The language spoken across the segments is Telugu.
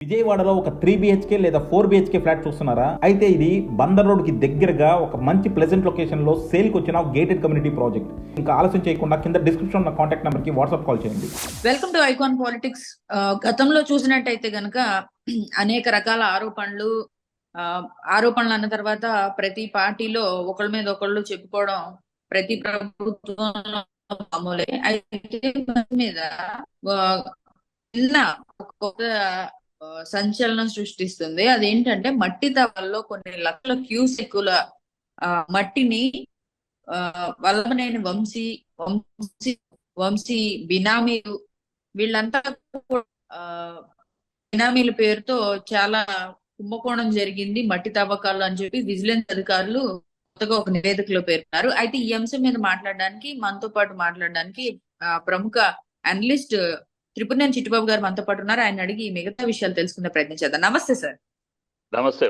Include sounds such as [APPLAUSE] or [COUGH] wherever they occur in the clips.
విజయవాడలో ఒక త్రీ బిహెచ్కే లేదా ఫోర్ బిహెచ్కే ఫ్లాట్ చూస్తున్నారా? అయితే ఇది బందర్ రోడ్కి దగ్గరగా ఒక మంచి ప్లెజెంట్ లొకేషన్లో సేల్కి వచ్చిన గేటెడ్ కమ్యూనిటీ ప్రాజెక్ట్ ఇంకా ఆలస్యం చేయకుండా కింద డిస్క్రిప్షన్ ఉన్న కాంటాక్ట్ నెంబర్కి వాట్సాప్ కాల్ చేయండి. వెల్కమ్ టు ఐకాన్ పాలిటిక్స్ గతంలో చూసినట్టయితే గనక [CLEARS THROAT] అనేక రకాల ఆరోపణలు ఆ, ఆరోపణలు అన్న తర్వాత ప్రతి పార్టీలో ఒకళ్ళ మీద ఒకళ్ళు చెప్పుకోవడం ప్రతి ప్రభుత్వంలో మామూలే. అయితే మీద నిన్న ఒక సంచలనం సృష్టిస్తుంది. అదేంటంటే మట్టి తవ్వల్లో కొన్ని లక్షల క్యూసెక్కుల మట్టిని ఆ, వల్లభనేని వంశీ వంశీ వంశీ బినామీలు వీళ్ళంతా బినామీల పేరుతో చాలా కుంభకోణం జరిగింది మట్టి తవ్వకాలు అని చెప్పి విజిలెన్స్ అధికారులు కొత్తగా ఒక నివేదికలో పేర్కొన్నారు. అయితే ఈ అంశం మీద మాట్లాడడానికి మనతో పాటు మాట్లాడడానికి ప్రముఖ అనలిస్ట్ త్రిపురనేని చిట్టుబాబు గారు మనతో పాటు ఉన్నారు. ఆయన అడిగి మిగతా విషయాలు తెలుసుకునే ప్రయత్నం చేద్దాం. నమస్తే సార్. నమస్తే.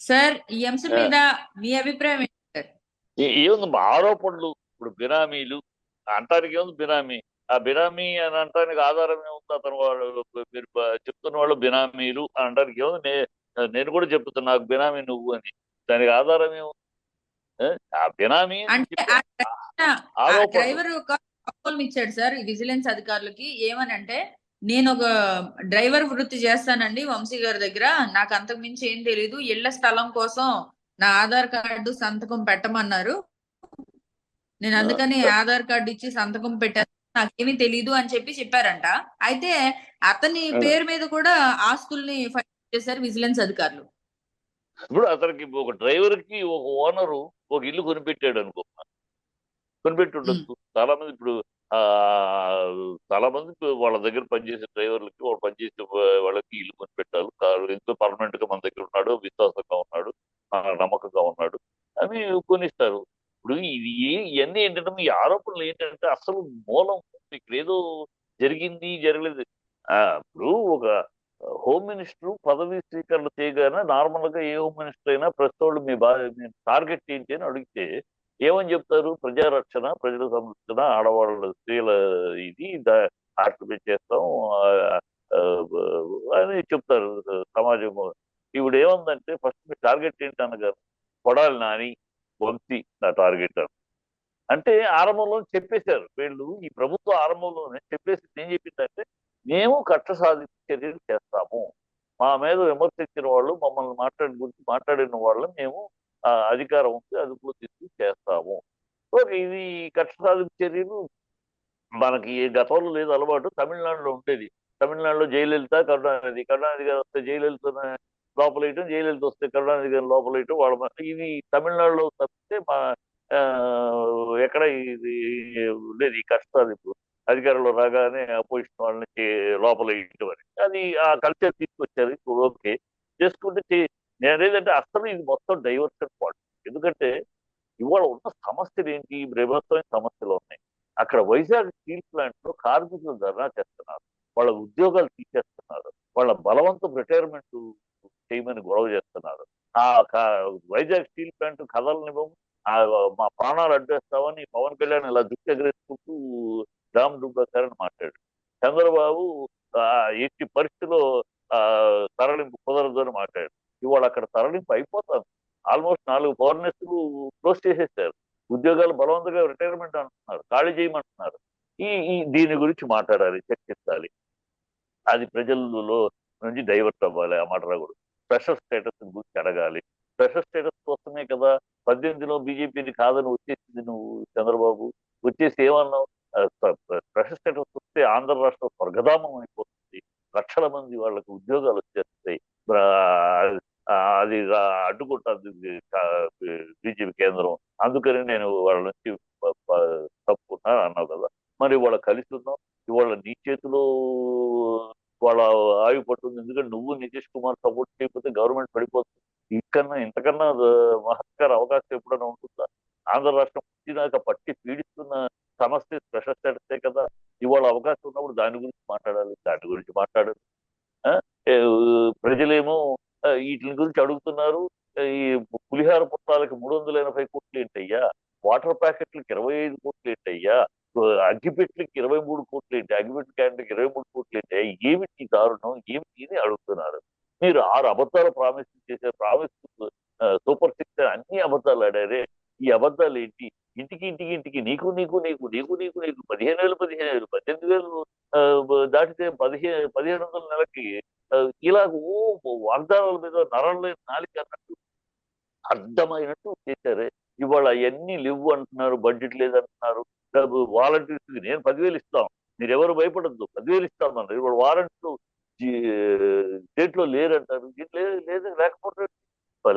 సార్ ఈ అంశం. మీద మీ అభిప్రాయం ఏంటి సార్? ఏముంది ఆరోపణలు ఇప్పుడు బినామీలు అంటానికి ఏముంది బినామీ ఆ బినామీ అని అంటానికి ఆధారం ఏముంది అతను వాళ్ళు మీరు చెప్తున్న వాళ్ళు బినామీలు అని అంటానికి ఏముంది? నేను కూడా చెప్తున్నా నాకు బినామీ నువ్వు అని. దానికి ఆధారం ఏముంది? ఆ బినామీ అని వాగ్మూలం ఇచ్చాడు సార్ ఈ విజిలెన్స్ అధికారులకి. ఏమనంటే నేను ఒక డ్రైవర్ వృత్తి చేస్తానండి వంశీ గారి దగ్గర. నాకు అంతకు మించి ఏం తెలీదు. ఇళ్ళ స్థలం కోసం నా ఆధార్ కార్డు సంతకం పెట్టమన్నారు. నేను అందుకని ఆధార్ కార్డు ఇచ్చి సంతకం పెట్టాను. నాకేమీ తెలీదు అని చెప్పి చెప్పారంట. అయితే అతని. పేరు మీద కూడా ఆస్తుల్ని ఫైల్ చేశారు విజిలెన్స్ అధికారులు. ఇప్పుడు అతనికి ఒక డ్రైవర్కి ఒక ఓనరు ఒక ఇల్లు కొనిపెట్టాడు అనుకో. కొనిపెట్టి ఉండొచ్చు చాలా మంది ఇప్పుడు ఆ చాలా మంది వాళ్ళ దగ్గర పనిచేసే డ్రైవర్లకి వాళ్ళు పనిచేసే వాళ్ళకి ఇల్లు కొనిపెట్టాలి. ఎంతో పర్మనెంట్గా మన దగ్గర ఉన్నాడు విశ్వాసంగా ఉన్నాడు నమ్మకంగా ఉన్నాడు. అని కొనిస్తారు. ఇప్పుడు ఇది ఇవన్నీ ఏంటంటే ఈ ఆరోపణలు ఏంటంటే అసలు మూలం ఇక్కడ ఏదో జరిగింది జరగలేదు. ఆ, ఇప్పుడు ఒక హోమ్ మినిస్టర్ పదవి స్వీకరణ చేయగానే నార్మల్గా ఏ హోమ్ మినిస్టర్ అయినా ప్రస్తుతం వాళ్ళు మీ బా మీ టార్గెట్ ఏంటి అని అడిగితే ఏమని చెప్తారు? ప్రజారక్షణ ప్రజల సంరక్షణ ఆడవాళ్ళ స్త్రీల ఇది దా- ఆర్టిఫై చేస్తాం అని చెప్తారు సమాజం. ఇప్పుడు ఏముందంటే ఫస్ట్ మీ టార్గెట్ ఏంటి అన్నగారు? కొడాలి నాని వంశీ నా టార్గెట్ అని. అంటే ఆరంభంలో చెప్పేశారు వీళ్ళు ఈ ప్రభుత్వ ఆరంభంలోనే చెప్పేసి ఏం చెప్పిందంటే మేము కక్ష సాధింపు చర్యలు చేస్తాము. మా మీద విమర్శించిన వాళ్ళు మమ్మల్ని మాట్లాడి గురించి మాట్లాడిన వాళ్ళు మేము అధికారం ఉంది అదుపులో తీసుకుని చేస్తాము. ఓకే ఇది కక్ష సాధింపు చర్యలు మనకి గతంలో లేదు అలవాటు. తమిళనాడులో ఉండేది. తమిళనాడులో జయలలిత కరుణానిధి. కరుణానిధి గారు వస్తే జయలలిత లోపలేయటం జయలలిత వస్తే కరుణానిధి గారిని లోపలేయటం వాళ్ళ ఇది తమిళనాడులో తప్పితే మా ఆ, ఎక్కడ ఇది ఉండేది ఈ కక్ష సాధింపు అధికారంలో రాగానే అపోజిషన్ వాళ్ళని లోపల లోపలేయటం అని. అది ఆ కల్చర్ తీసుకొచ్చారు. ఇప్పుడు ఓకే. చేసుకుంటే చే- నేను అనేదంటే అసలు ఇది మొత్తం డైవర్షన్ పాయింట్ ఎందుకంటే ఇవాళ ఉన్న సమస్యలు ఏంటి? ప్రభుత్వమైన సమస్యలు ఉన్నాయి. అక్కడ వైజాగ్ స్టీల్ ప్లాంట్లో కార్మికులు ధర్నా చేస్తున్నారు. వాళ్ళ ఉద్యోగాలు తీసేస్తున్నారు. వాళ్ళ బలవంతం రిటైర్మెంట్ చేయమని గొడవ చేస్తున్నారు. ఆ కా- వైజాగ్ స్టీల్ ప్లాంట్ కదలనివ్వం మా ప్రాణాలు అడ్డేస్తామని పవన్ కళ్యాణ్ ఇలా జుట్టు ఎగరేసుకుంటూ రామ్ డుబ్బాకర్ మాట్లాడు చంద్రబాబు ఆ, ఎట్టి పరిస్థితిలో ఆ, తరలింపు కుదరదు అని మాట్లాడారు ఇవాళ అక్కడ ఆల్మోస్ట్ నాలుగు పవర్నెస్లు క్లోజ్ చేసేసారు. ఉద్యోగాలు బలవంతంగా రిటైర్మెంట్ అంటున్నారు. ఖాళీ చేయమంటున్నారు. ఈ ఈ దీని గురించి మాట్లాడాలి చర్చించాలి అది ప్రజల్లో నుంచి డైవర్ట్ అవ్వాలి ఆ మాట కూడా స్పెషల్ స్టేటస్ గురించి అడగాలి. స్పెషల్ స్టేటస్ కోసమే కదా పద్దెనిమిదిలో బీజేపీని కాదని వచ్చేసింది నువ్వు చంద్రబాబు. వచ్చేసి ఏమన్నావు? స్పెషల్ స్టేటస్ వస్తే ఆంధ్ర రాష్ట్రం స్వర్గధామం అయిపోతుంది. లక్షల మంది వాళ్ళకి ఉద్యోగాలు వచ్చేస్తాయి. అది అడ్డుకుంటుంది బీజేపీ కేంద్రం. అందుకని నేను వాళ్ళ నుంచి ప- తప్పుకున్నాను అన్నావు కదా. మరి వాళ్ళ కలిసి ఉన్నాం ఇవాళ నీ చేతిలో వాళ్ళ ఆయువు పట్టుంది ఎందుకంటే నువ్వు నితీష్ కుమార్ సపోర్ట్ చేయకపోతే గవర్నమెంట్ పడిపోతుంది. ఇంకన్నా ఇంతకన్నా మహత్కర అవకాశం ఎప్పుడైనా ఉంటుందా? ఆంధ్ర రాష్ట్రం వచ్చినాక పట్టి పీడిస్తున్న సమస్య స్పెషల్ స్టేటసే కదా. ఇవాళ అవకాశం ఉన్నప్పుడు దాని గురించి మాట్లాడాలి. దాని గురించి మాట్లాడాలి ఆ? ప్రజలేమో వీటి గురించి అడుగుతున్నారు. ఈ పులిహార పుట్టాలకి మూడు వందల ఎనభై కోట్లు ఏంటయ్యా? వాటర్ ప్యాకెట్లకు ఇరవై ఐదు కోట్లు ఏంటయ్యా? అగ్గిపెట్లకి ఇరవై మూడు కోట్లు ఏంటి? అగ్గిపెట్ల క్యాంటీన్కి ఇరవై మూడు కోట్లు ఏంటి? ఏమిటి దారుణం? ఏమిటి అని అడుగుతున్నారు. మీరు ఆరు అబద్ధాలు ప్రామిస్ చేసే ప్రామిస్ సూపర్ సిక్స్ అన్ని అబద్ధాలు ఆడారే. ఈ అబద్ధాలు ఏంటి? ఇంటికి ఇంటికి ఇంటికి నీకు నీకు నీకు నీకు నీకు నీకు పదిహేను వేలు పదిహేను వేలు పద్దెనిమిది వేలు దాటితే పదిహేను పదిహేను వందల నెలకి ఇలా ఓ వాగ్దానాల మీద నరంలో నాలిక అన్నట్టు అర్థమైనట్టు చేశారే. ఇవాళ అవన్నీ లేవు అంటున్నారు బడ్జెట్ లేదంటున్నారు. వాలంటీర్స్ నేను పదివేలు ఇస్తాం. మీరు ఎవరు భయపడద్దు పదివేలు ఇస్తాం అన్నారు. ఇవాళ వారంటీలు స్టేట్లో లేరంటారు. లేదు లేదు లేకపోతే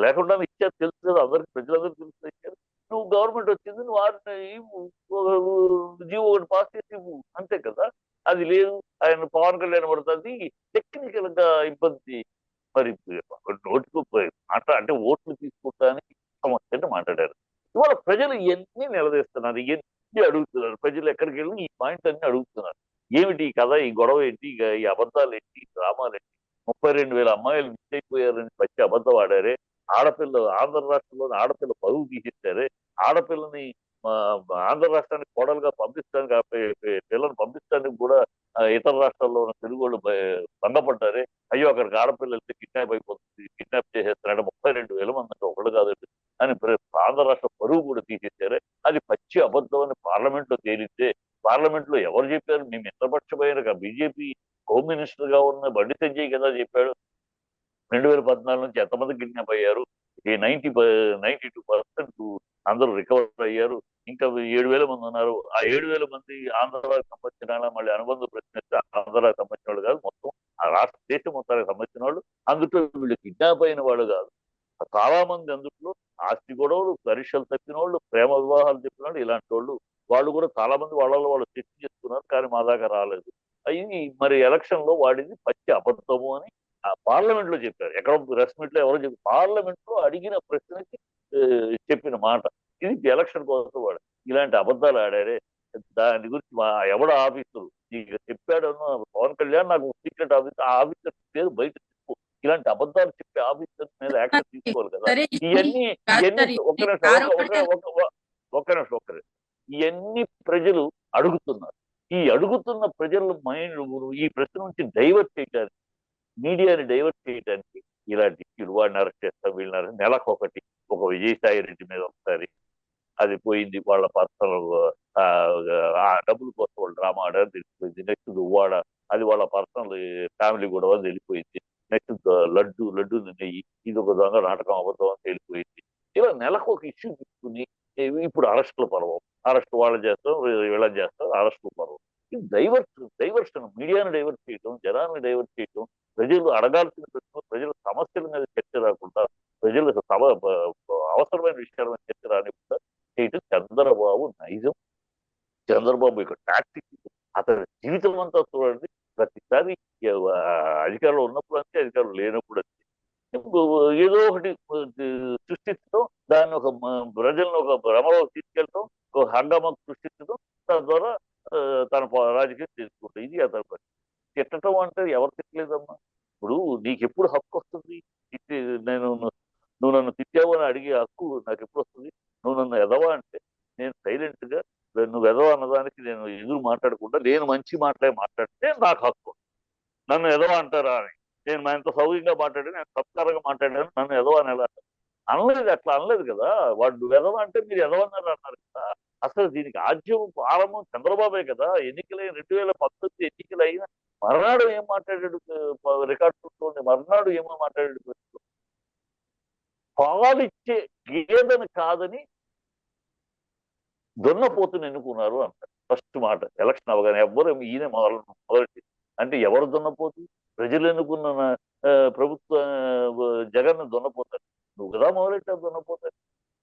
లేకుండా ఇచ్చారు తెలుసు కదా అందరికి ప్రజలందరూ తెలుసు ఇచ్చారు. నువ్వు గవర్నమెంట్ వచ్చింది నువ్వు వారిని ఇవ్వు. జీవో ఒకటి పాస్ చేసి ఇవ్వు అంతే కదా. అది లేదు. ఆయన పవన్ కళ్యాణ్ పడుతుంది. టెక్నికల్గా ఇబ్బంది మరి నోటుకు మాట అంటే ఓట్లు తీసుకుంటానికి సమస్య మాట్లాడారు. ఇవాళ ప్రజలు ఇవన్నీ నిలదీస్తున్నారు? ఇవన్నీ అడుగుతున్నారు? ప్రజలు ఎక్కడికి వెళ్ళి ఈ పాయింట్ అన్ని అడుగుతున్నారు? ఏమిటి ఈ కథ? ఈ గొడవ ఏంటి? ఇక ఈ అబద్ధాలు ఏంటి? ఈ డ్రామాలు ఏంటి? ముప్పై రెండు వేల అమ్మాయిలు మిస్ అయిపోయారని పచ్చి అబద్ధం ఆడారే. ఆడపిల్ల ఆంధ్ర రాష్ట్రంలోని ఆడపిల్ల పరువు తీసేశారే. ఆడపిల్లని ఆంధ్ర రాష్ట్రానికి కోడలుగా పంపిస్తానికి పిల్లలు పంపించడానికి పంపిస్తానికి కూడా ఇతర రాష్ట్రాల్లో ఉన్న తెలుగు వాళ్ళు భయ- భంగపడ్డారే. అయ్యో అక్కడికి ఆడపిల్లలు కిడ్నాప్ అయిపోతుంది కిడ్నాప్ చేసేస్తున్నాడు ముప్పై రెండు వేల మంది అంటే ఒకళ్ళు కాదండి. అని ఆంధ్ర రాష్ట్ర పరువు కూడా తీసేశారే. అది పచ్చి అబద్ధం అని పార్లమెంట్లో తేలితే పార్లమెంట్లో ఎవరు చెప్పారు? మేము మిత్రపక్షమైన బీజేపీ హోమ్ మినిస్టర్గా ఉన్న బండి సంజయ్ కదా చెప్పాడు. రెండు వేల పద్నాలుగు నుంచి ఎంతమంది కిడ్నాప్ అయ్యారు? ఈ నైన్టీ నైన్టీ టూ పర్సెంట్ అందరూ రికవర్ అయ్యారు. ఇంకా ఏడు వేల మంది ఉన్నారు. ఆ ఏడు వేల మంది ఆంధ్రాకి సంబంధించిన మళ్ళీ అనుబంధ ప్రశ్నిస్తే ఆంధ్రాకి సంబంధించిన వాళ్ళు కాదు మొత్తం ఆ రాష్ట్ర దేశం మొత్తానికి సంబంధించిన వాళ్ళు అందులో వీళ్ళు కిడ్నాప్ అయిన వాళ్ళు కాదు. చాలా మంది అందులో ఆస్తి గొడవలు పరీక్షలు తప్పిన వాళ్ళు ప్రేమ వివాహాలు తప్పిన వాళ్ళు ఇలాంటి వాళ్ళు. వాళ్ళు కూడా చాలా మంది వాళ్ళలో వాళ్ళు చర్చ చేసుకున్నారు కానీ మా దాకా రాలేదు. ఇది మరి ఎలక్షన్లో వాడిది పచ్చి అబద్ధము అని ఆ పార్లమెంట్లో చెప్పారు. ఎక్కడ ప్రెస్ మీట్లో ఎవరో చెప్పారు. పార్లమెంట్లో అడిగిన ప్రశ్నకి చెప్పిన మాట. ఇది ఎలక్షన్ కోసం వాడు ఇలాంటి అబద్ధాలు ఆడారే. దాని గురించి మా ఎవడ ఆఫీసరు నీకు చెప్పాడు పవన్ కళ్యాణ్ నాకు సీక్రెట్ ఆఫీసర్ ఆ ఆఫీసర్ పేరు బయట చెప్పు. ఇలాంటి అబద్ధాలు చెప్పే ఆఫీసర్ మీద యాక్షన్ తీసుకోవాలి కదా. ఇవన్నీ ఇవన్నీ ఈ ఒక్క నిమిషం ఒక్క- నిమిషం ఇవన్నీ ప్రజలు అడుగుతున్నారు. ఈ అడుగుతున్న ప్రజల మైండ్ ఈ ప్రశ్న నుంచి డైవర్ట్ చేయడానికి మీడియాని డైవర్ట్ చేయడానికి ఇలాంటి ఇష్యూలు వాడిని అరెస్ట్ చేస్తాం వీళ్ళని arrest- నెలకు ఒకటి ఒక విజయసాయి రెడ్డి మీద ఒకసారి అది పోయింది వాళ్ళ పర్సనల్ ఆ డబ్బుల కోసం వాళ్ళు డ్రామా ఆడారు తెలిసిపోయింది. నెక్స్ట్ దువ్వాడ అది వాళ్ళ పర్సనల్ ఫ్యామిలీ కూడా తెలిసిపోయింది. నెక్స్ట్ లడ్డు లడ్డు నెయ్యి ఇది ఒక దొంగ నాటకం అబద్ధం అని తెలిసిపోయింది. ఇలా నెలకు ఒక ఇష్యూ తీసుకుని ఇప్పుడు అరెస్టుల పర్వం. అరెస్ట్ వాళ్ళు చేస్తాం వీళ్ళ చేస్తారు అరెస్టుల పర్వం. ఇది డైవర్ట్ డైవర్షన్ మీడియాను డైవర్ట్ చేయటం జనాన్ని డైవర్ట్ చేయటం ప్రజలు అడగాల్సిన ప్రశ్నలు ప్రజల సమస్యల మీద చర్చ రాకుండా ప్రజలకు సమ అవసరమైన విషయాల మీద చర్చ రానికుండా చేయటం చంద్రబాబు నైజం. చంద్రబాబు యొక్క టాక్టిక్ అతని జీవితం అంతా చూడండి. ప్రతిసారి అధికారంలో ఉన్నప్పుడు అంతే అధికారం లేనప్పుడు అంతే. ఏదో ఒకటి సృష్టించడం దాన్ని ఒక ప్రజలను ఒక భ్రమలో తీసుకెళ్ళడం ఒక హంగామా సృష్టించడం దాని ద్వారా తన రాజకీయం చేసుకుంటాం ఇది అతని పరిస్థితి. తిట్టడం అంటే ఎవరు తిట్టలేదమ్మా? ఇప్పుడు నీకు ఎప్పుడు హక్కు వస్తుంది? నేను నువ్వు నన్ను తిట్టావు అని అడిగే హక్కు నాకు ఎప్పుడు వస్తుంది? నువ్వు నన్ను ఎదవా అంటే నేను సైలెంట్గా నువ్వు ఎదవ అన్నదానికి నేను ఎదురు మాట్లాడకుండా నేను మంచి మాట్లాడి మాట్లాడితే నాకు హక్కు. నన్ను ఎదవ అంటారా అని. నేను మా ఎంత సౌకర్యంగా మాట్లాడాను నేను సత్కారంగా మాట్లాడాను. నన్ను ఎదవ అని ఎలా? అనలేదు అట్లా అనలేదు కదా. వాడు నువ్వు ఎదవ అంటే మీరు ఎదవన్నారు అన్నారు కదా. అసలు దీనికి ఆద్యం ప్రారంభం చంద్రబాబే కదా. ఎన్నికలైన రెండు వేల పంతొమ్మిది ఎన్నికలు అయిన మర్నాడు ఏం మాట్లాడాడు? రికార్డు మర్నాడు ఏమో మాట్లాడాడు? పాలిచ్చే గేదెను కాదని దున్నపోతుని ఎన్నుకున్నారు అంటారు. ఫస్ట్ మాట ఎలక్షన్ అవగానే ఎవ్వరు ఈయన మొదలు మొదటి అంటే ఎవరు దున్నపోతు? ప్రజలు ఎన్నుకున్న ప్రభుత్వ జగన్ దున్నపోతారు. నువ్వు కదా మొదలెట్టావు దున్నపోతారు.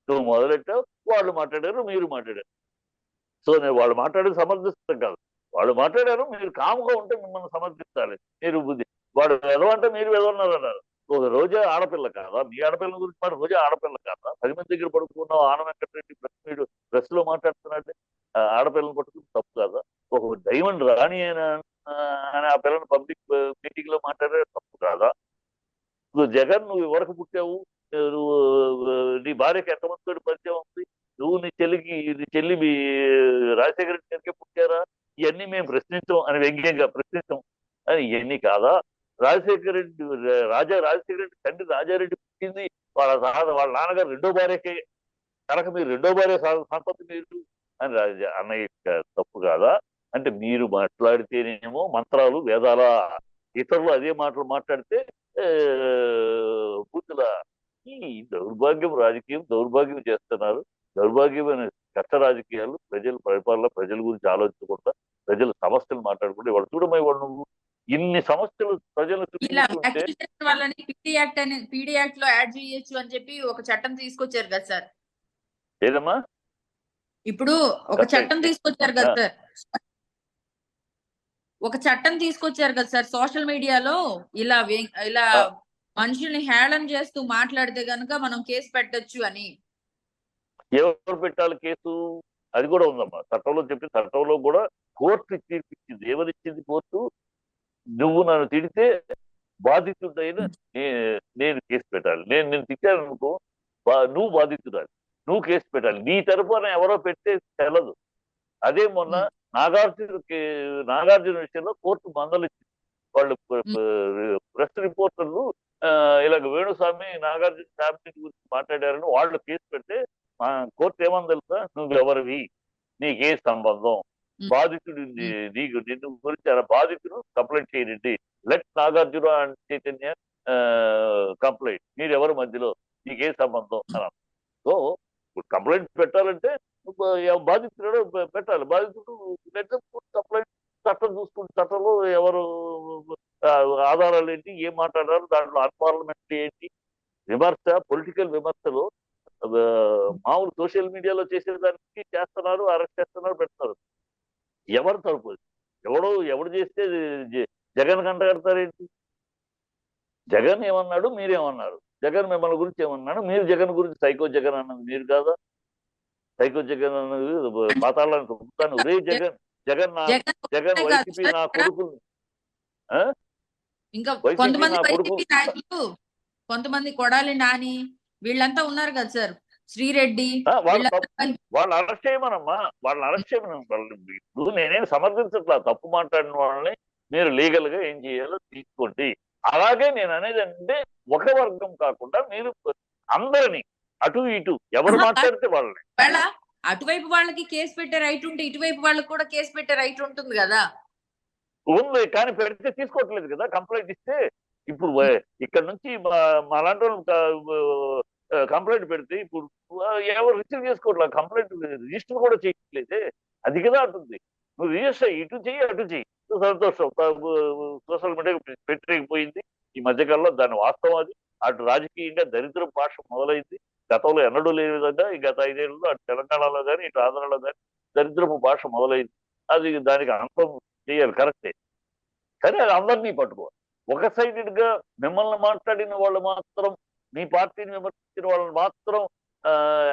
నువ్వు మొదలెట్టావు వాళ్ళు మాట్లాడారు మీరు మాట్లాడారు. సో నేను వాళ్ళు మాట్లాడేది సమర్థిస్తాం కాదు. వాళ్ళు మాట్లాడారు మీరు కాముగా ఉంటే మిమ్మల్ని సమర్థించాలి మీరు బుద్ధి. వాడు ఎదవంటే మీరు వెదవన్నారు అన్నారు ఒక రోజే ఆడపిల్ల కాదా? మీ ఆడపిల్ల గురించి మాట రోజే ఆడపిల్ల కాదా? పది మంది దగ్గర పడుకున్న ఆన వెంకటరెడ్డి ప్రెస్ ప్రెస్లో మాట్లాడుతున్నాడే. ఆ ఆడపిల్లని పట్టుకుని తప్పు కాదా? ఒక డైమండ్ రాణి అని ఆ పిల్లని పబ్లిక్ మీటింగ్లో మాట్లాడే తప్పు కాదా? నువ్వు జగన్ నువ్వు ఎవరికి పుట్టావు? నువ్వు నీ భార్యకి ఎంతమందితో పరిచయం ఉంది? నువ్వు నీ చెల్లికి నీ చెల్లి మీ రాజశేఖర రెడ్డి గారికి పుట్టారా? ఇవన్నీ మేము ప్రశ్నించాం అని వ్యంగ్యంగా ప్రశ్నించాం. అని ఇవన్నీ కాదా? రాజశేఖర రెడ్డి రాజా రాజశేఖర రెడ్డి తండ్రి రాజారెడ్డి పుట్టింది. వాళ్ళ సహజ వాళ్ళ నాన్నగారు రెండో భార్యకే. కనుక మీరు రెండో భార్య సంపత్తి మీరు అని రాజా అన్నయ్య తప్పు కాదా? అంటే మీరు మాట్లాడితేనేమో మంత్రాలు వేదాల ఇతరులు అదే మాటలు మాట్లాడితే బూతుల ఈ దౌర్భాగ్యం రాజకీయం దౌర్భాగ్యం చేస్తున్నారు దౌర్భాగ్యమైన కష్ట రాజకీయాలు ప్రజల పరిపాలన ప్రజల గురించి ఆలోచించకుండా ప్రజల సమస్యలు మాట్లాడుకుంటే వాళ్ళు చూడమై వాళ్ళు నువ్వు ఇన్ని సమస్యలు ప్రజలు పీడీ యాక్ట్ అని పీడీ యాక్ట్లో యాడ్ చేయొచ్చు అని చెప్పి ఒక చట్టం తీసుకొచ్చారు కదా సార్ ఏదమ్మా ఇప్పుడు ఒక. చట్టం తీసుకొచ్చారు కదా సార్ ఒక చట్టం తీసుకొచ్చారు కదా సార్ సోషల్ మీడియాలో ఇలా ఇలా. మనుషుల్ని హేళన చేస్తూ మాట్లాడితే గనుక మనం కేసు పెట్టొచ్చు అని. ఎవరు పెట్టాలి కేసు? అది కూడా ఉందమ్మా. చట్టంలో చెప్పి చట్టంలో కూడా కోర్టు తీర్పిచ్చింది. ఎవరిచ్చింది కోర్టు. నువ్వు నన్ను తిడితే బాధితుడైన నేను కేసు పెట్టాలి. నేను నేను తిట్టాను అనుకో నువ్వు బాధితుడాలి నువ్వు కేసు పెట్టాలి. నీ తరపున ఎవరో పెట్టే తెలదు. అదే మొన్న నాగార్జున నాగార్జున విషయంలో కోర్టు మందలిచ్చింది. వాళ్ళు ప్రెస్ రిపోర్టర్లు ఇలాగ వేణుస్వామి నాగార్జున ఫ్యామిలీ గురించి మాట్లాడారని వాళ్ళు కేసు పెడితే ఆ, కోర్టు ఏమని తెలుసా? నువ్వు ఎవరివి నీకే సంబంధం. బాధితుడు నీకు నిన్ను గురించి అలా బాధితుడు కంప్లైంట్ చేయండి let Nagarjuna and Chaitanya complaint. మీరు ఎవరి మధ్యలో? నీకే సంబంధం అని. సో కంప్లైంట్ పెట్టాలంటే బాధితుడు పెట్టాలి. బాధితుడు కంప్లైంట్ చట్టం చూసుకుంటే చట్టంలో ఎవరు ఆ, ఆధారాలు ఏంటి ఏం మాట్లాడారు దాంట్లో అన్పార్లమెంటరీ ఏంటి విమర్శ పొలిటికల్ విమర్శలో మామూలు సోషల్ మీడియాలో చేసేదానికి చేస్తున్నారు అరెస్ట్ చేస్తున్నారు పెడుతున్నారు ఎవరు తరపు ఎవడో ఎవడు చేస్తే జగన్ కంటగడతారేంటి? జగన్ ఏమన్నాడు మీరేమన్నారు? జగన్ మిమ్మల్ని గురించి ఏమన్నాడు? మీరు జగన్ గురించి సైకో జగన్ అన్నది మీరు కాదా? సైకో జగన్ అన్నది పాతాళాన్ని తొక్కుతాను రే జగన్ జగన్ నా జగన్ వైసీపీ నా కొడుకులు ఇంకా కొంతమంది వైసీపీ నాయకులు కొంతమంది కొడాలి నాని వీళ్ళంతా ఉన్నారు కదా సార్. శ్రీరెడ్డి వాళ్ళ అరెస్ట్ చేయమనమ్మా. వాళ్ళని అరెస్ట్ చేయమనం ఇప్పుడు నేనేం సమర్థించట్లా? తప్పు మాట్లాడిన వాళ్ళని మీరు లీగల్గా ఏం చేయాలో తీసుకోండి. అలాగే నేను అనేది అంటే ఒక వర్గం కాకుండా మీరు అందరిని అటు ఇటు ఎవరు. మాట్లాడితే వాళ్ళని. అటువైపు వాళ్ళకి కేసు పెట్టే రైట్ ఉంటే ఇటువైపు వాళ్ళకి కూడా కేసు పెట్టే రైట్ ఉంటుంది కదా. ఉంది కానీ పెడితే తీసుకోవట్లేదు కదా కంప్లైంట్ ఇస్తే ఇప్పుడు ఇక్కడ నుంచి మా- మా వాళ్ళు కంప్లైంట్ పెడితే ఇప్పుడు ఎవరు రిసీవ్ చేసుకోవట్లేదు కంప్లైంట్ రిజిస్టర్ కూడా చేయట్లేదే అది కదా అంటుంది. నువ్వు రిజిస్టర్ ఇటు చెయ్యి అటు చెయ్యి. సంతోషం. సోషల్ మీడియా పెట్టలేకపోయింది. ఈ మధ్యకాలంలో దాని వాస్తవం అది. అటు రాజకీయంగా దరిద్ర భాష మొదలైంది. గతంలో ఎన్నడూ లేని విధంగా ఈ గత ఐదేళ్ళలో అటు తెలంగాణలో కానీ ఇటు ఆంధ్రలో కానీ దరిద్రపు భాష మొదలైంది. అది దానికి అంతం చేయాలి కరెక్టే. కానీ అది అందరినీ పట్టుకోవాలి ఒక సైడెడ్గా మిమ్మల్ని మాట్లాడిన వాళ్ళు మాత్రం మీ పార్టీని విమర్శించిన వాళ్ళని మాత్రం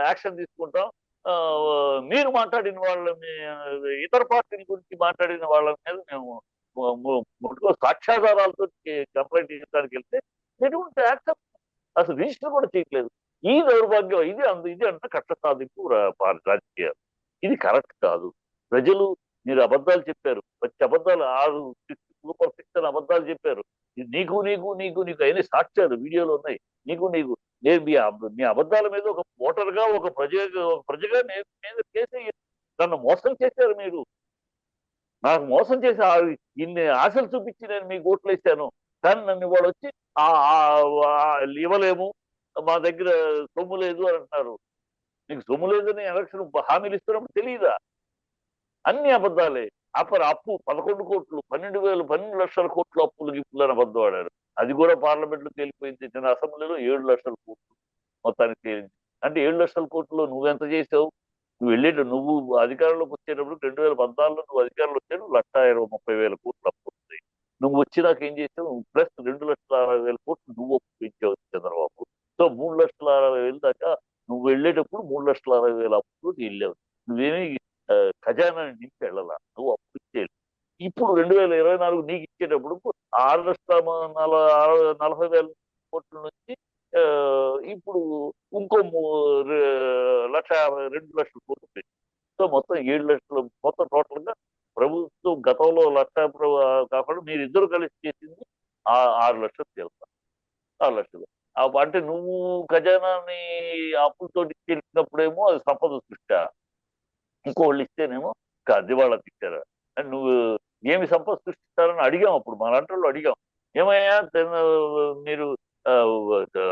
యాక్షన్ తీసుకుంటాం. ఆ, మీరు మాట్లాడిన వాళ్ళ ఇతర పార్టీల గురించి మాట్లాడిన వాళ్ళ మీద మేము ముట్టుకో సాక్ష్యాధారాలతో కంప్లైంట్ చేయడానికి వెళ్తే ఎటువంటి యాక్షన్ అసలు రిజిస్టర్ కూడా చేయట్లేదు. ఈ దౌర్భాగ్యం ఇది అందు ఇది అంత కష్ట సాధింపు రాజకీయాలు. ఇది కరెక్ట్ కాదు. ప్రజలు మీరు అబద్ధాలు చెప్పారు. వచ్చి అబద్ధాలు ఆరు సూపర్ సిక్స్ అని అబద్ధాలు చెప్పారు. నీకు నీకు నీకు నీకు అయిన సాక్ష్యాలు వీడియోలు ఉన్నాయి. నీకు నీకు. నేను మీ మీ అబద్ధాల మీద ఒక ఓటర్గా ఒక ప్రజ ఒక ప్రజగా నేను మీద కేసు నన్ను మోసం చేశారు మీరు. నాకు మోసం చేసి ఆ- ఇన్ని ఆశలు చూపించి నేను మీకు ఓట్లు వేసాను. కానీ నన్ను ఇవాళ వచ్చి ఆ ఇవ్వలేము. మా దగ్గర సొమ్ము లేదు అని అంటున్నారు. నీకు సొమ్ము లేదని ఎలక్షన్ హామీలు ఇస్తున్నప్పుడు తెలియదా? అన్ని అబద్ధాలే. అప్పుడు అప్పు పదకొండు కోట్లు పన్నెండు వేలు పన్నెండు లక్షల కోట్లు అప్పులు గిప్పులు అని అబద్ధం ఆడారు. అది కూడా పార్లమెంట్లో తేలిపోయింది. నిన్న అసెంబ్లీలో ఏడు లక్షల కోట్లు మొత్తానికి తేలింది. అంటే ఏడు లక్షల కోట్లు నువ్వెంత చేసావు? నువ్వు వెళ్ళేట నువ్వు అధికారంలోకి వచ్చేటప్పుడు రెండు వేల పద్నాలుగులో నువ్వు అధికారంలో వచ్చాడు లక్ష ఇరవై ముప్పై వేల కోట్లు అప్పు వస్తాయి నువ్వు వచ్చినాక ఏం చేసావు? ప్లస్ రెండు లక్షల అరవై వేల కోట్లు నువ్వు అప్పు పెంచావు చంద్రబాబు. సో మూడు లక్షల అరవై వేలు దాకా నువ్వు వెళ్ళేటప్పుడు మూడు లక్షల అరవై వేల అప్పులు వెళ్ళావు. నువ్వేమీ ఖజానాని నింపి వెళ్ళాల? నువ్వు అప్పు ఇచ్చేయాలి ఇప్పుడు రెండు వేల ఇరవై నాలుగు నీకు ఇచ్చేటప్పుడు ఆరు లక్షల నలభై వేల కోట్ల నుంచి ఇప్పుడు ఇంకో లక్ష రెండు లక్షల కోట్లు సో మొత్తం ఏడు లక్షలు మొత్తం టోటల్గా ప్రభుత్వం గతంలో లక్ష కాకుండా మీరు ఇద్దరు కలిసి చేసింది ఆ- ఆరు లక్షలు తెలుస్తారు ఆరు లక్షలు. అంటే నువ్వు ఖజానాని అప్పులతో తెలిసినప్పుడేమో అది సంపద సృష్టి. ఇంకోళ్ళు ఇస్తేనేమో క- వాళ్ళ తిట్టారు అండ్ నువ్వు ఏమి సంపద సృష్టిస్తారని అడిగాం అప్పుడు మా అంటల్లో అడిగాం. ఏమయ్యా మీరు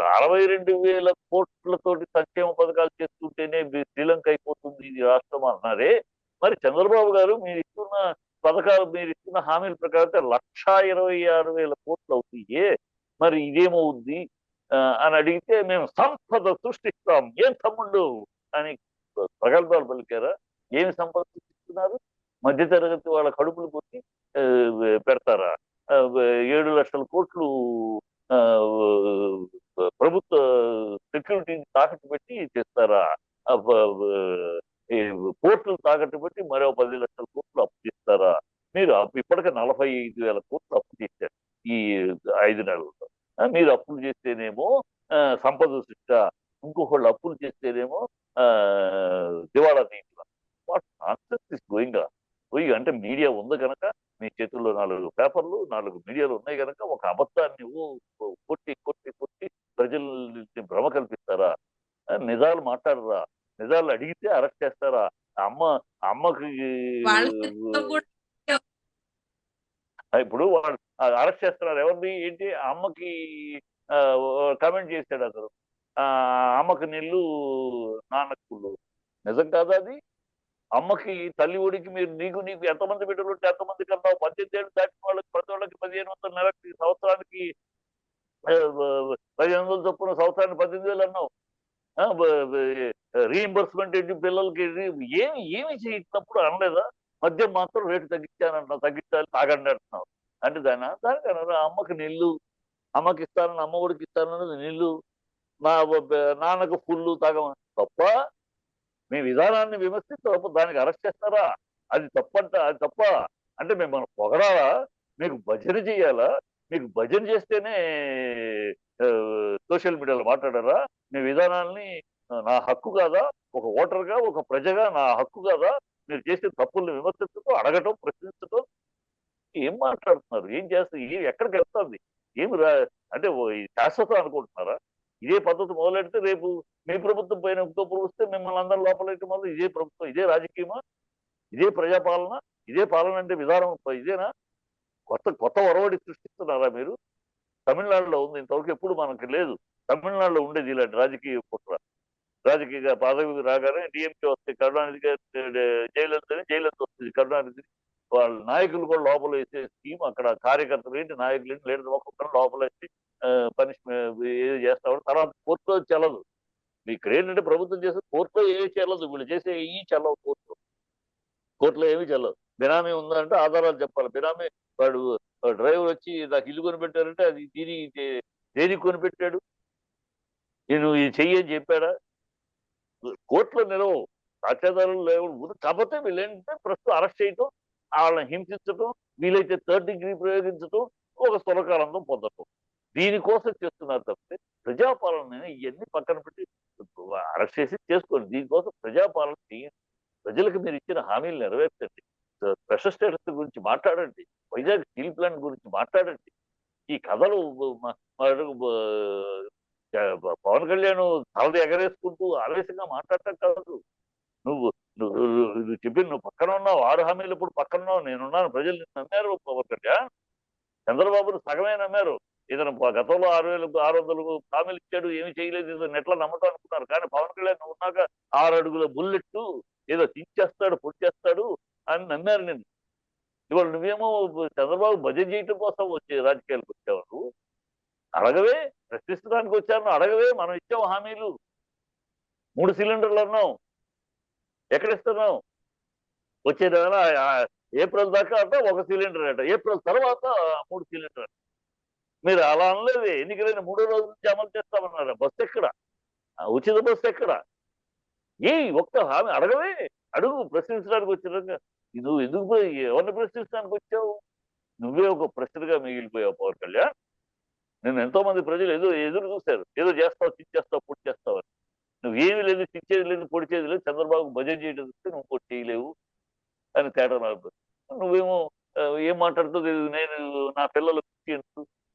అరవై రెండు వేల కోట్లతోటి సంక్షేమ పథకాలు చేస్తుంటేనే శ్రీలంక అయిపోతుంది ఇది రాష్ట్రం అన్నారే. మరి చంద్రబాబు గారు మీరు ఇస్తున్న పథకాలు మీరు ఇస్తున్న హామీల ప్రకారం లక్షా ఇరవై ఆరు వేల కోట్లు అవుతాయి. మరి ఇదేమవుద్ది అని అడిగితే మేము సంపద సృష్టిస్తాం. ఏం తమ్ముళ్ళు? అని ప్రగల్భాలు పలికారా? ఏమి సంపద మధ్యతరగతి వాళ్ళ కడుపులు కొట్టి పెడతారా? ఏడు లక్షల కోట్లు ప్రభుత్వ సెక్యూరిటీని తాకట్టు పెట్టి చేస్తారా కోట్లు కోర్టులు తాకట్టు పెట్టి మరో పది లక్షల కోట్లు అప్పు చేస్తారా? మీరు అప్పు ఇప్పటికే నలభై ఐదు వేల కోట్లు అప్పు చేశారు ఈ ఐదు నెలల్లో. మీరు అప్పులు చేస్తేనేమో సంపద సృష్ట ఇంకొకళ్ళు అప్పులు చేస్తేనేమో ఆ, దివాళా తీయడం వాట్ నాన్సెన్స్ ఇస్ గోయింగ్ పోయి అంటే మీడియా ఉంది కనుక మీ చేతుల్లో నాలుగు పేపర్లు నాలుగు మీడియాలు ఉన్నాయి కనుక ఒక అబద్ధాన్ని కొట్టి కొట్టి కొట్టి ప్రజల్ని భ్రమ కల్పిస్తారా? నిజాలు మాట్లాడరా? నిజాలు అడిగితే అరెస్ట్ చేస్తారా? అమ్మ అమ్మకి ఇప్పుడు వాళ్ళు అరెస్ట్ చేస్తున్నారు. ఎవరిని ఏంటి? ఆ అమ్మకి కమెంట్ చేశాడు అతను. అమ్మకి నీళ్ళు నాన్నకు నిజం కాదా అది? అమ్మకి తల్లి ఒడికి మీరు నీకు నీకు ఎంతమంది బిడ్డలు ఉంటే ఎంతమంది కన్నా పద్దెనిమిది ఏళ్ళు దాటిన వాళ్ళకి ప్రతి వాళ్ళకి పదిహేను వందల నెలకి సంవత్సరానికి పదిహేను వందల చొప్పున సంవత్సరానికి పద్దెనిమిది వేలు అన్నావు. రీఎంబర్స్మెంట్ ఏంటి పిల్లలకి ఏమి ఏమి చేయించినప్పుడు అనలేదా? మద్యం మాత్రం రేటు తగ్గించానంటున్నావు తగ్గించాలి తాగండి అంటున్నావు. అంటే దాని దానికి అమ్మకి నిల్లు అమ్మకి ఇస్తానని అమ్మ ఒడికి ఇస్తానన్నది నిల్లు నా నాన్నకు ఫుల్లు తాగమని. తప్ప మీ విధానాన్ని విమర్శించకపోతే దానికి అరెస్ట్ చేస్తారా? అది తప్పంట అది తప్ప. అంటే మిమ్మల్ని పొగరాలా? మీకు భజన చేయాలా? మీకు భజన చేస్తేనే సోషల్ మీడియాలో మాట్లాడారా? మీ విధానాల్ని నా హక్కు కాదా? ఒక ఓటర్గా ఒక ప్రజగా నా హక్కు కాదా? మీరు చేసే తప్పుల్ని విమర్శించడం అడగటం ప్రశ్నించడం ఏం మాట్లాడుతున్నారు? ఏం చేస్తారు ఏం ఎక్కడికి వెళ్తుంది? ఏం రా అంటే శాశ్వతం అనుకుంటున్నారా? ఇదే పద్ధతి మొదలెడితే రేపు మీ ప్రభుత్వం పైన ఇంకో వస్తే మిమ్మల్ని అందరూ లోపలెట్టి మొదలు ఇదే ప్రభుత్వం ఇదే రాజకీయమా? ఇదే ప్రజాపాలన? ఇదే పాలన అంటే విధానం ఇదేనా? కొత్త కొత్త ఒరవడి సృష్టిస్తున్నారా మీరు? తమిళనాడులో ఉంది ఇంతవరకు ఎప్పుడు మనకి లేదు. తమిళనాడులో ఉండేది ఇలాంటి రాజకీయ కుట్ర. రాజకీయ పదవి రాగానే డిఎంకే వస్తే కరుణానిధి గారు జైలలితని జైలలిత వస్తుంది కరుణానిధి వాళ్ళ నాయకులు కూడా లోపల వేసే స్కీమ్ అక్కడ కార్యకర్తలు ఏంటి? నాయకులు ఏంటి? లేదు ఒక్కొక్కరు లోపల వేసి పనిష్మెంట్ ఏది చేస్తామని తర్వాత కోర్టులో చెల్లదు. మీకు ఏంటంటే ప్రభుత్వం చేసే కోర్టులో ఏమి చెల్లదు. వీళ్ళు చేసే ఈ చెల్లవు కోర్టులో. కోర్టులో ఏమీ చెల్లదు. బినామీ ఉందంటే ఆధారాలు చెప్పాలి. బినామీ వాడు డ్రైవర్ వచ్చి నాకు ఇల్లు కొనిపెట్టారంటే అది దీని దేనికి కొనిపెట్టాడు? నేను ఇది చెయ్యని చెప్పాడా? కోర్టులో నిలవవు సాక్ష్యాధారాలు లేవు. కాకపోతే వీళ్ళు ప్రస్తుతం అరెస్ట్ చేయటం వాళ్ళని హింసించటం వీలైతే థర్డ్ డిగ్రీ ప్రయోగించటం ఒక సులకానందం పొందటం. దీనికోసం చేస్తున్నారు తప్పితే ప్రజాపాలన ఇవన్నీ పక్కన పెట్టి అరెస్ట్ చేసి చేసుకోండి దీనికోసం ప్రజాపాలన చేయండి ప్రజలకు మీరు ఇచ్చిన హామీలు నెరవేర్చండి. స్పెషల్ స్టేటస్ గురించి మాట్లాడండి. వైజాగ్ స్టీల్ ప్లాంట్ గురించి మాట్లాడండి. ఈ కథలు పవన్ కళ్యాణ్ తలది ఎగరేసుకుంటూ ఆవేశంగా మాట్లాడటం కాదు. నువ్వు నువ్వు నువ్వు చెప్పి నువ్వు పక్కన ఉన్నావు. ఆరు హామీలు ఇప్పుడు పక్కన ఉన్నావు. నేనున్నాను. ప్రజలు నమ్మారు పవన్ కళ్యాణ్. చంద్రబాబును సగమే నమ్మారు. ఇతను గతంలో ఆరు వేలకు ఆరు వందలు హామీలు ఇచ్చాడు ఏమి చేయలేదు ఇతను ఎట్లా నమ్మటం అనుకున్నారు. కానీ పవన్ కళ్యాణ్ ఉన్నాక ఆరు అడుగుల బుల్లెట్ ఏదో తించేస్తాడు పొడిచేస్తాడు అని నమ్మారు నేను ఇవాళ నువ్వేమో చంద్రబాబు బడ్జెట్ చేయటం కోసం వచ్చే రాజకీయాలకు వచ్చేవాడు అడగవే ప్రశ్నించడానికి వచ్చాను అడగవే మనం ఇచ్చాం హామీలు. మూడు సిలిండర్లు అన్నాం ఎక్కడ ఇస్తున్నాం వచ్చే ఏప్రిల్ దాకా అంటే ఒక సిలిండర్ అంట. ఏప్రిల్ తర్వాత మూడు సిలిండర్ మీరు అలా అనలేదు. ఎన్నికలైన మూడో రోజు నుంచి అమలు చేస్తామన్నారు. బస్సు ఎక్కడ? ఉచిత బస్సు ఎక్కడ? ఏ ఒక్క హామీ అడగవే. అడుగు ప్రశ్నించడానికి వచ్చినాక నువ్వు ఎందుకు ఎవరిని ప్రశ్నించడానికి వచ్చావు? నువ్వే ఒక ప్రశ్నగా మిగిలిపోయావు పవన్ కళ్యాణ్. నేను ఎంతో మంది ప్రజలు ఏదో ఎదురు చూశారు. ఏదో చేస్తావు తిచ్చేస్తావు పొడి చేస్తావు అని. నువ్వేమీ లేదు తిచ్చేది లేదు పొడిచేది లేదు. చంద్రబాబు భజన చేయడం చూస్తే నువ్వు పొడి చేయలేవు అని తేడా నాకు నువ్వేమో ఏం మాట్లాడుతుంది నేను నా పిల్లలు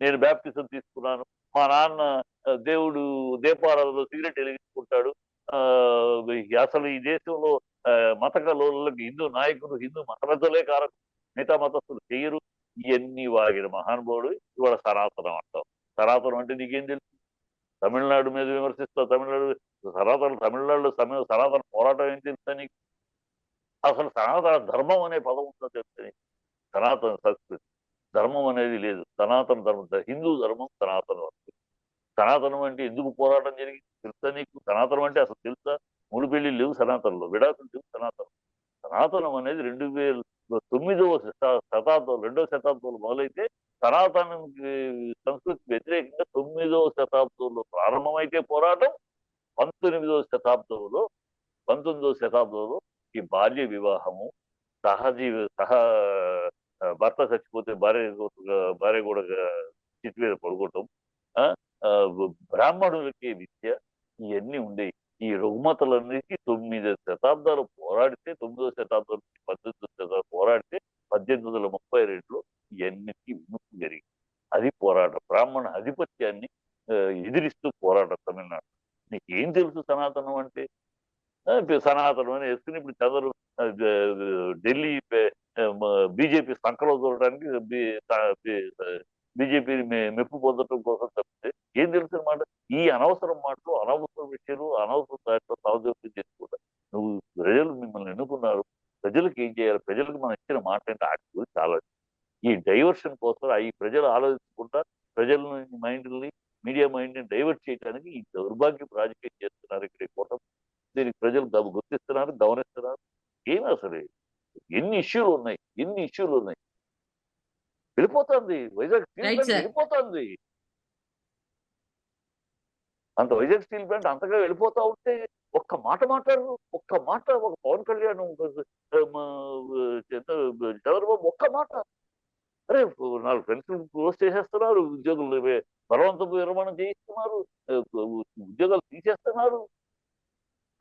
నేను బ్యాప్టిజం తీసుకున్నాను. మా నాన్న దేవుడు దీపారాధనలో సిగరెట్ వెలిగించుకుంటాడు. ఆ, అసలు ఈ దేశంలో మత కలోలకు హిందూ నాయకులు హిందూ మత పెద్దలే కారకు. మిగతా మతస్థులు చేయరు ఇవన్నీ వాగిన మహానుభావుడు. ఇవాళ సనాతనం అంటావు సనాతనం అంటే నీకేం తెలుసు తమిళనాడు మీద విమర్శిస్తావు. తమిళనాడు సనాతన తమిళనాడులో సమయ సనాతన పోరాటం ఏం తెలుసా నీకు? అసలు సనాతన ధర్మం అనే పదం ఉందో తెలుసా సనాతన సంస్కృతి. ధర్మం అనేది లేదు. సనాతన ధర్మం హిందూ ధర్మం సనాతనం. సనాతనం అంటే ఎందుకు పోరాటం జరిగింది? తెలుసా నీకు? సనాతనం అంటే అసలు తెలుసా? మూడు పెళ్ళి లేవు సనాతనంలో. విడాకులు లేవు సనాతనం. సనాతనం అనేది రెండు వేల తొమ్మిదవ శతాబ్దం రెండవ శతాబ్దంలో మొదలైతే సనాతనానికి సంస్కృతికి వ్యతిరేకంగా తొమ్మిదవ శతాబ్దంలో ప్రారంభమైతే పోరాటం పంతొమ్మిదవ శతాబ్దంలో పంతొమ్మిదవ శతాబ్దంలో ఈ బాల్య వివాహము సహజీవ సహ భర్త చచ్చిపోతే భార్య భార్య కూడా చిట్టు మీద పడుకోవటం. ఆ, బ్రాహ్మణులకి విద్య ఇవన్నీ ఉండేవి ఈ రుగ్మతలన్నిటికీ తొమ్మిది శతాబ్దాలు పోరాడితే తొమ్మిదో శతాబ్దం నుంచి పద్దెనిమిదో శతాబ్దం పోరాడితే పద్దెనిమిది వందల ముప్పై రెండులో ఇవన్నిటికీ విముక్తి జరిగింది. అది పోరాటం బ్రాహ్మణ ఆధిపత్యాన్ని ఎదిరిస్తూ పోరాటం తమిళనాడు. నీకు ఏం తెలుసు సనాతనం అంటే? సనాతనం అని వేసుకుని ఇప్పుడు చంద్ర బీజేపీ సంకలం చూడడానికి బీజేపీని మెప్పు పొందడం కోసం తప్పితే ఏం తెలుసు అనమాట ఈ అనవసరం మాటలు అనవసరం విషయాలు అనవసరం దాంట్లో సౌజన్యం చేసుకుంటా నువ్వు ప్రజలు మిమ్మల్ని ఎన్నుకున్నారు. ప్రజలకు ఏం చేయాలి? ప్రజలకు మనం ఇచ్చిన మాట అంటే వాటి గురించి ఆలోచన ఈ డైవర్షన్ కోసం ఈ ప్రజలు ఆలోచించకుండా ప్రజల మైండ్ని మీడియా మైండ్ని డైవర్ట్ చేయడానికి ఈ దౌర్భాగ్యం రాజకీయం చేస్తున్నారు ఇక్కడ కోసం కూటమి. దీనికి ప్రజలు గుర్తిస్తున్నారు గమనిస్తున్నారు. ఏమీ అసలు ఎన్ని ఇష్యూలు ఉన్నాయి? ఎన్ని ఇష్యూలు ఉన్నాయి? వెళ్ళిపోతుంది. Vizag steel plant. వెళ్ళిపోతుంది. అంత వైజాగ్ స్టీల్ ప్లాంట్ అంతగా వెళ్ళిపోతా ఉంటే ఒక్క మాట మాట్లాడరు. ఒక్క మాట ఒక పవన్ కళ్యాణ్ చంద్రబాబు ఒక్క మాట. అరే నాలుగు ఫ్రెండ్స్ క్లోజ్ చేసేస్తున్నారు. ఉద్యోగులు బలవంతపు విరమణ చేయిస్తున్నారు. ఉద్యోగాలు తీసేస్తున్నారు.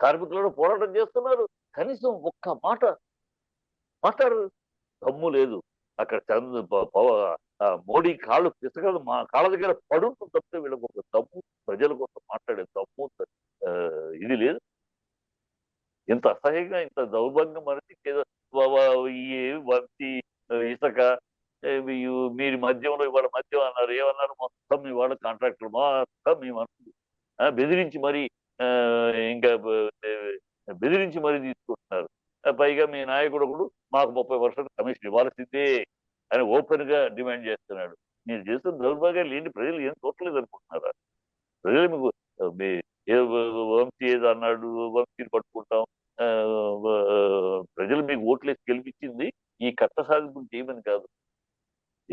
కార్మికులను పోరాటం చేస్తున్నారు. కనీసం ఒక్క మాట మాట్లాడరు దమ్ము లేదు. అక్కడ చంద్ర మోడీ కాళ్ళు పిసగదు మా కాళ్ళ దగ్గర పడుతూ తప్పితే వీళ్ళకి ఒక దమ్ము ప్రజల కోసం మాట్లాడే దమ్ము ఆ, ఇది లేదు. ఇంత అసహ్యంగా ఇంత దౌర్భాగ్యం అనేది ఏదో వంతి ఇసుక మీ- మీరు మద్యంలో ఇవాళ మద్యం అన్నారు ఏమన్నారు మొత్తం ఇవాళ వాళ్ళ కాంట్రాక్టర్ మొత్తం మేము ఆ, బెదిరించి మరి ఆ, ఇంకా బెదిరించి మరీ తీసుకుంటున్నారు. పైగా మీ నాయకుడు ఒకడు మాకు ముప్పై పర్సెంట్ కమిషన్ ఇవ్వాల్సిందే అని ఓపెన్గా డిమాండ్ చేస్తున్నాడు. నేను చేస్తున్న దౌర్భాగ్యాలు ఏంటి ప్రజలు ఏం చూడలేదు అనుకుంటున్నారా? ప్రజలు మీకు వంశీ ఏదో అన్నాడు వంశీని పట్టుకుంటాం ప్రజలు మీకు ఓట్లేసి గెలిపించింది ఈ కట్ట సాధింపులు చేయమని కాదు.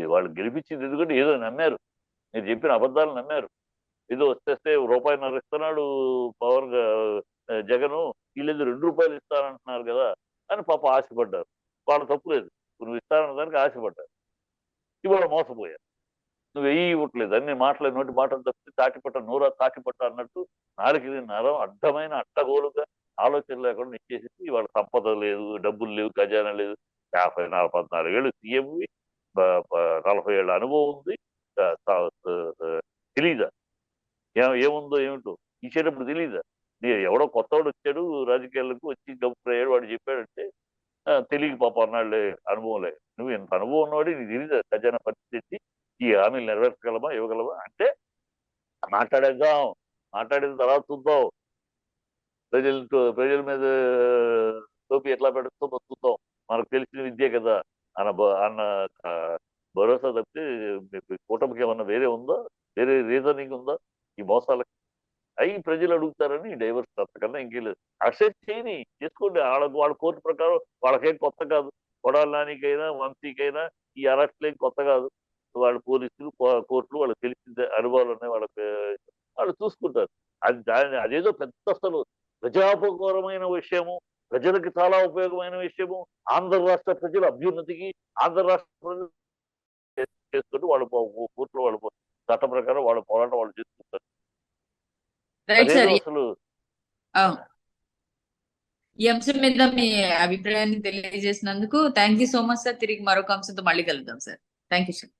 వాళ్ళు గెలిపించింది ఎందుకంటే ఏదో నమ్మారు. మీరు చెప్పిన అబద్ధాలు నమ్మారు. ఏదో వచ్చేస్తే రూపాయిన్నర ఇస్తున్నాడు పవర్ గా- జగను వీళ్ళేదో రెండు రూపాయలు ఇస్తానంటున్నారు కదా అని పాప ఆశపడ్డారు. వాళ్ళ తప్పు లేదు నువ్వు ఇస్తానన్న దానికి ఆశపడ్డారు. ఇవాళ మోసపోయారు. నువ్వు వెయ్యి ఇవ్వట్లేదు. అన్ని మాటలు నోటి మాటలు తప్పితే తాటిపట్ట నూరా తాటిపట్ట అన్నట్టు నాలుగు నరం అడ్డమైన అడ్డగోలుగా ఆలోచన లేకుండా ఇచ్చేసింది ఇవాళ సంపద లేదు డబ్బులు లేవు ఖజానా లేదు. యాభై నాలుగు పద్నాలుగు ఏళ్ళు సీఎంవి. నలభై ఏళ్ళ అనుభవం ఉంది. తెలీదా? ఏ- ఏముందో ఏమిటో? ఇచ్చేటప్పుడు తెలీదా? నీ ఎవడో కొత్తవాడు వచ్చాడు రాజకీయాలకు వచ్చి గబ్బుయ్యాడు వాడు చెప్పాడంటే తెలియక పాప అన్నాడులే అనుభవం లేదు నువ్వు ఇంత అనుభవం ఉన్నవాడు నీకు తెలియదు ఖజానా పరిస్థితి ఈ హామీలు నెరవేర్చగలమా ఇవ్వగలమా? అంటే మాట్లాడేద్దాం. మాట్లాడిన తర్వాత చూద్దాం. ప్రజలు ప్రజల మీద టోపీ ఎట్లా పెడుతుందో చూద్దాం. మనకు తెలిసిన విద్యే కదా. అన్న అన్న భరోసా తప్పితే మీకు కూటమికి ఏమన్నా వేరే ఉందో వేరే రీజనింగ్ ఉందా ఈ మోసాలకి అవి ప్రజలు అడుగుతారని డైవర్స్ అంతకన్నా ఇంకేం లేదు అక్సెప్ట్ చేయని చేసుకోండి వాళ్ళకు వాళ్ళ కోర్టు ప్రకారం వాళ్ళకేం కొత్త కాదు నానికైనా వంశీకైనా ఈ అరెస్ట్లేం కొత్త కాదు. వాళ్ళ పోలీసులు కోర్టులు వాళ్ళకి తెలిసిందే అనుభవాలు ఉన్నాయి వాళ్ళకి వాళ్ళు చూసుకుంటారు. అది దాని అదేదో పెద్ద అసలు ప్రజాపకరమైన విషయము ప్రజలకు చాలా ఉపయోగమైన విషయము ఆంధ్ర రాష్ట్ర ప్రజల అభ్యున్నతికి ఆంధ్ర రాష్ట్ర ప్రజలు చేసుకుంటూ వాళ్ళు కోర్టులో వాళ్ళు చట్ట ప్రకారం వాళ్ళ పోరాటం వాళ్ళు చేసుకుంటారు అసలు ఈ అంశం మీద మీ అభిప్రాయాన్ని తెలియజేసినందుకు thank you so much sir. తిరిగి మరొక అంశంతో మళ్ళీ కలుద్దాం సార్. Thank you sir.